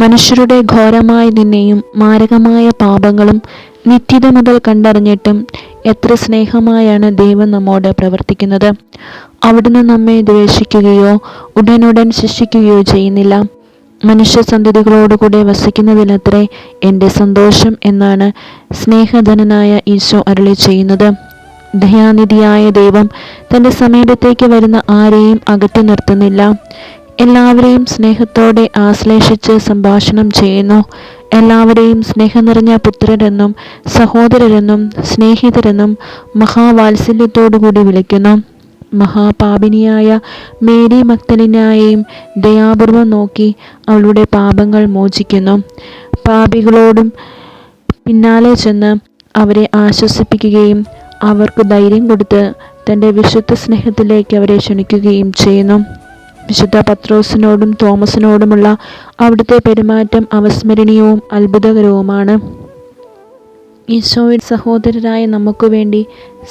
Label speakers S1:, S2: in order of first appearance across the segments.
S1: മനുഷ്യരുടെ ഘോരമായ നിന്നെയും മാരകമായ പാപങ്ങളും നിത്യത മുതൽ കണ്ടറിഞ്ഞിട്ടും എത്ര സ്നേഹമായാണ് ദൈവം നമ്മോട് പ്രവർത്തിക്കുന്നത്. അവിടുന്ന് നമ്മെ ദ്വേഷിക്കുകയോ ഉടനുടൻ ശിക്ഷിക്കുകയോ ചെയ്യുന്നില്ല. മനുഷ്യസന്തതികളോടുകൂടെ വസിക്കുന്നതിലത്രേ എന്റെ സന്തോഷം എന്നാണ് സ്നേഹധനനായ ഈശോ അരുളി ചെയ്യുന്നത്. ദയാനിധിയായ ദൈവം തന്റെ സമീപത്തേക്ക് വരുന്ന ആരെയും അകറ്റി നിർത്തുന്നില്ല. എല്ലാവരെയും സ്നേഹത്തോടെ ആശ്ലേഷിച്ച് സംഭാഷണം ചെയ്യുന്നു. എല്ലാവരെയും സ്നേഹം നിറഞ്ഞ പുത്രരെന്നും സഹോദരരെന്നും സ്നേഹിതരെന്നും മഹാവാത്സല്യത്തോടുകൂടി വിളിക്കുന്നു. മഹാപാപിനിയായ മേരി മക്തലിനായെയും ദയാപൂർവം നോക്കി അവളുടെ പാപങ്ങൾ മോചിക്കുന്നു. പാപികളോടും പിന്നാലെ ചെന്ന് അവരെ ആശ്വസിപ്പിക്കുകയും അവർക്ക് ധൈര്യം കൊടുത്ത് തന്റെ വിശുദ്ധ സ്നേഹത്തിലേക്ക് അവരെ ക്ഷണിക്കുകയും ചെയ്യുന്നു. വിശുദ്ധ പത്രോസിനോടും തോമസിനോടുമുള്ള അവിടുത്തെ പെരുമാറ്റം അവസ്മരണീയവും അത്ഭുതകരവുമാണ്. ഈശോയുടെ സഹോദരരായ നമുക്കു വേണ്ടി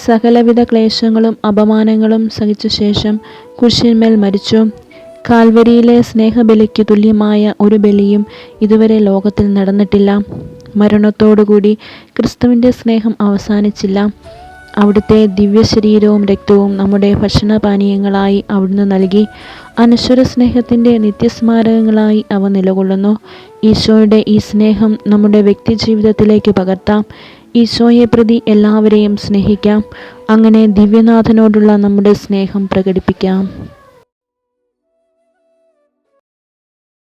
S1: സകലവിധ ക്ലേശങ്ങളും അപമാനങ്ങളും സഹിച്ച ശേഷം കുരിശിന്മേൽ മരിച്ചു. കാൽവരിയിലെ സ്നേഹബലിക്ക് തുല്യമായ ഒരു ബലിയും ഇതുവരെ ലോകത്തിൽ നടന്നിട്ടില്ല. മരണത്തോടുകൂടി ക്രിസ്തുവിന്റെ സ്നേഹം അവസാനിച്ചില്ല. അവിടുത്തെ ദിവ്യശരീരവും രക്തവും നമ്മുടെ ഭക്ഷണപാനീയങ്ങളായി അവിടുന്ന് നൽകി അനശ്വര സ്നേഹത്തിന്റെ നിത്യസ്മാരകങ്ങളായി അവ നിലകൊള്ളുന്നു. ഈശോയുടെ ഈ സ്നേഹം നമ്മുടെ വ്യക്തിജീവിതത്തിലേക്ക് പകർത്താം. ഈശോയെ പ്രതി എല്ലാവരെയും സ്നേഹിക്കാം. അങ്ങനെ ദിവ്യനാഥനോടുള്ള നമ്മുടെ സ്നേഹം പ്രകടിപ്പിക്കാം.